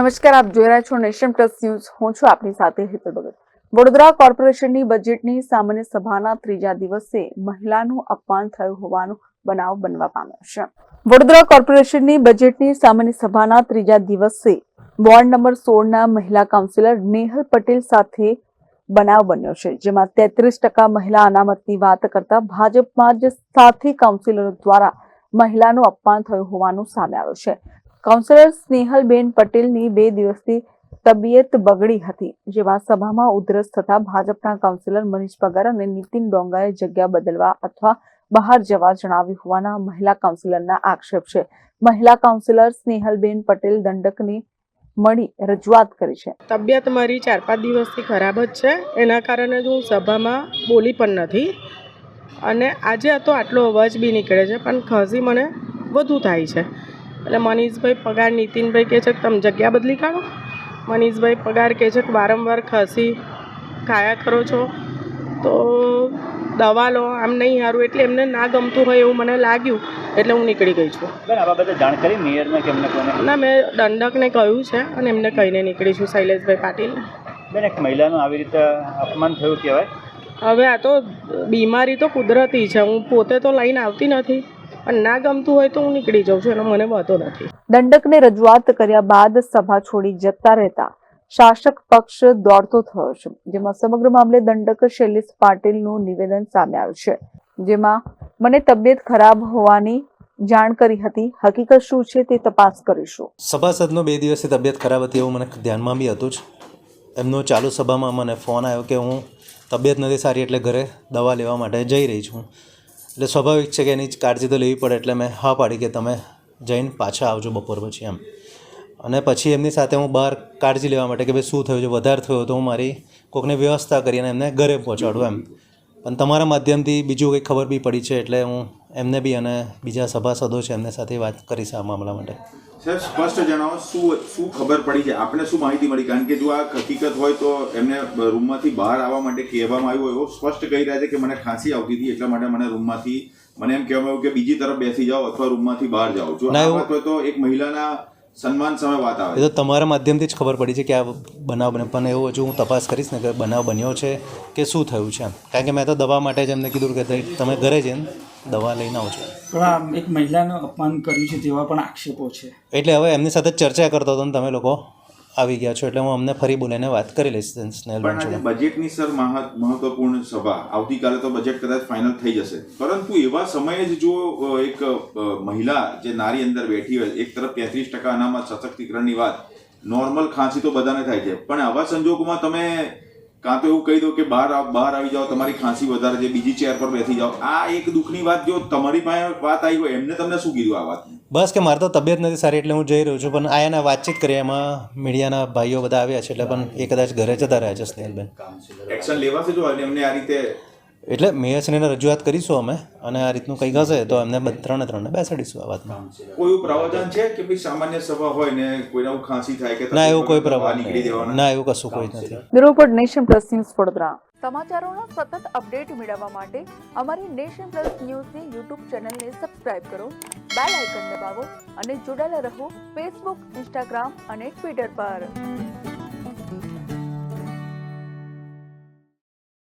નમસ્કાર, આપ જોઈ રહ્યા છો નેશન પ્લસ ન્યૂઝ. હું છું આપની સાથે હેતલ ભગત. વડોદરા કોર્પોરેશનની બજેટની સામાન્ય સભાના ત્રીજા દિવસે મહિલાનું અપમાન થયું હોવાનો બનાવ બનવા પામ્યો છે. વડોદરા કોર્પોરેશનની બજેટની સામાન્ય સભાના ત્રીજા દિવસે વોર્ડ નંબર સોળના મહિલા કાઉન્સિલર નેહલ પટેલ સાથે બનાવ બન્યો છે, જેમાં તેત્રીસ ટકા મહિલા અનામતની વાત કરતા ભાજપમાં જ સાથી કાઉન્સિલરો દ્વારા મહિલાનું અપમાન થયું હોવાનું સામે આવ્યું છે. કાઉન્સિલર સ્નેહલબેન પટેલની બે દિવસથી તબિયત બગડી હતી જેમાં સભામાં ઉધરસ થતા ભાજપના કાઉન્સિલર મનીષ પગાર અને નીતિન ડોંગાએ જગ્યા બદલવા અથવા બહાર જવા જણાવ્યું હોવાના મહિલા કાઉન્સિલરના આક્ષેપ છે. મહિલા કાઉન્સિલર સ્નેહલબેન પટેલ દંડકની મળી રજૂઆત કરી છે. તબિયત મારી ચાર પાંચ દિવસથી ખરાબ જ છે, એના કારણે જ હું સભામાં બોલી પણ નથી. અને આજે તો આટલો અવાજ બી નીકળે છે, પણ ખાંસી મને વધુ થાય છે. એટલે મનીષભાઈ પગાર નીતિનભાઈ કહે છે કે તમે જગ્યા બદલી કાઢો. મનીષભાઈ પગાર કહે છે કે વારંવાર ખસી ખાયા કરો છો. તો દવા લો આમ નહીં સારું એટલે એમને ના ગમતું હોય એવું મને લાગ્યું એટલે હું નીકળી ગઈ છું. આ બાબતે જાણ કરી મેયરને કે એમને કોને ના મેં દંડકને કહ્યું છે અને એમને કહીને નીકળી છું શૈલેષભાઈ પાટીલ. બેન એક મહિલાનું આવી રીતે અપમાન થયું કહેવાય? હવે આ તો બીમારી તો કુદરતી છે હું પોતે તો લઈને આવતી નથી. પણ ના ગમતું હોય તો હું નીકળી જાઉં છું એનો મને વાંધો નથી. દંડકને રજૂઆત કર્યા બાદ સભા છોડી જતા રહેતા. શાસક પક્ષ દોડતો થયો છે જેમાં સમગ્ર મામલે દંડક શૈલેષ પાટીલનું નિવેદન સામે આવ્યું છે. જેમાં મને તબિયત ખરાબ હોવાની જાણ કરી હતી હકીકત શું છે તે તપાસ કરીશું. સભાસદનો બે દિવસથી તબિયત ખરાબ હતી એવું મને ધ્યાનમાં બી હતું જ. એમનો ચાલુ સભામાં મને ફોન આવ્યો કે હું તબિયત નથી સારી એટલે ઘરે દવા લેવા માટે જઈ રહી છું. એટલે સ્વાભાવિક છે કે એની કાળજી તો લેવી પડે એટલે મેં હા પાડી કે તમે જઈને પાછા આવજો બપોર પછી એમ. અને પછી એમની સાથે હું બહાર કાળજી લેવા માટે કે ભાઈ શું થયું છે, વધારે થયો તો હું મારી કોકને વ્યવસ્થા કરીને એમને ઘરે પહોંચાડું એમ. પણ તમારા માધ્યમથી બીજું કંઈ ખબર બી પડી છે એટલે હું એમને બી અને બીજા સભાસદો છે એમને સાથે વાત કરીશ આ મામલા માટે. સાહેબ સ્પષ્ટ જણાવો શું શું ખબર પડી છે? આપણે શું માહિતી મળી? કારણ કે જો આ હકીકત હોય તો એમને રૂમમાંથી બહાર આવવા માટે કહેવામાં આવ્યું એવો સ્પષ્ટ કહી રહ્યા છે કે મને ખાંસી આવતી હતી એટલા માટે મને રૂમમાંથી મને એમ કહેવામાં આવ્યું કે બીજી તરફ બેસી જાઓ અથવા રૂમમાંથી બહાર જાઓ. જો આ વાત હોય તો એક મહિલાના સન્માન સામે વાત આવે એ તો તમારા માધ્યમથી જ ખબર પડી છે કે આ બનાવ બને પણ એવું હજુ હું તપાસ કરીશ ને કે બનાવ બન્યો છે કે શું થયું છે કારણ કે મેં તો દવા માટે જ એમને કીધું કે તમે ઘરે જઈને દવા લઈને આવજો પણ આ એક મહિલાનું અપમાન કર્યું છે તેવા પણ આક્ષેપો છે. એટલે હવે એમની સાથે ચર્ચા કરતો હતો ને તમે લોકો? આવી ગયા છો એટલે હું અમને ફરી બોલાઈને વાત કરી લઈશ પણ આજે બજેટની સર મહા- મહત્વપૂર્ણ સભા. આવતીકાલે તો બજેટ કદાચ ફાઇનલ થઈ જશે. પરંતુ એવા સમયે જ જો એક મહિલા જે નારી અંદર બેઠી હોય એક તરફ તેત્રીસ ટકા અનામત સશક્તિકરણની વાત નોર્મલ ખાંસી તો બધાને થાય છે. પણ આવા સંજોગોમાં તમે કાં તો એવું કહી દો કે બહાર આવ- બહાર આવી જાઓ તમારી ખાંસી વધારે છે બીજી ચેર પર બેસી જાઓ. આ એક દુઃખની વાત જો તમારી પાસે વાત આવી હોય એમને તમને શું કીધું આ વાત? બસ કે મારે તો તબિયત નથી સારી એટલે હું જઈ રહ્યો છું પણ આયાને વાતચીત કરી એમાં મીડિયાના ભાઈઓ બધા આવ્યા છે એટલે પણ એ કદાચ ઘરે જતા રહ્યા છે સ્નેહલબેન. એક્શન લેવાશે જો? એમને આ રીતે એટલે મેયરશ્રીને રજૂઆત કરીશું અમે અને આ રીતનું કંઈક હશે તો એમને ત્રણે ત્રણને બેસાડીશું આ વાતમાં. કોઈ એવું પ્રાવધાન છે કે ભાઈ સામાન્ય સભા હોય ને કોઈને એવું ખાંસી થાય કે ના એવું કોઈ પ્રવાહ નીકળી દેવાના ના એવું કશું કોઈ નથી. Bureau nation plus news Vadodara. સમાચારોના સતત અપડેટ મેળવવા માટે અમારી નેશન પ્લસ ન્યૂઝની યુટ્યુબ ચેનલને સબસ્ક્રાઇબ કરો બેલ આઇકન દબાવો અને જોડાયેલા રહો ફેસબુક ઇન્સ્ટાગ્રામ અને ટ્વિટર પર.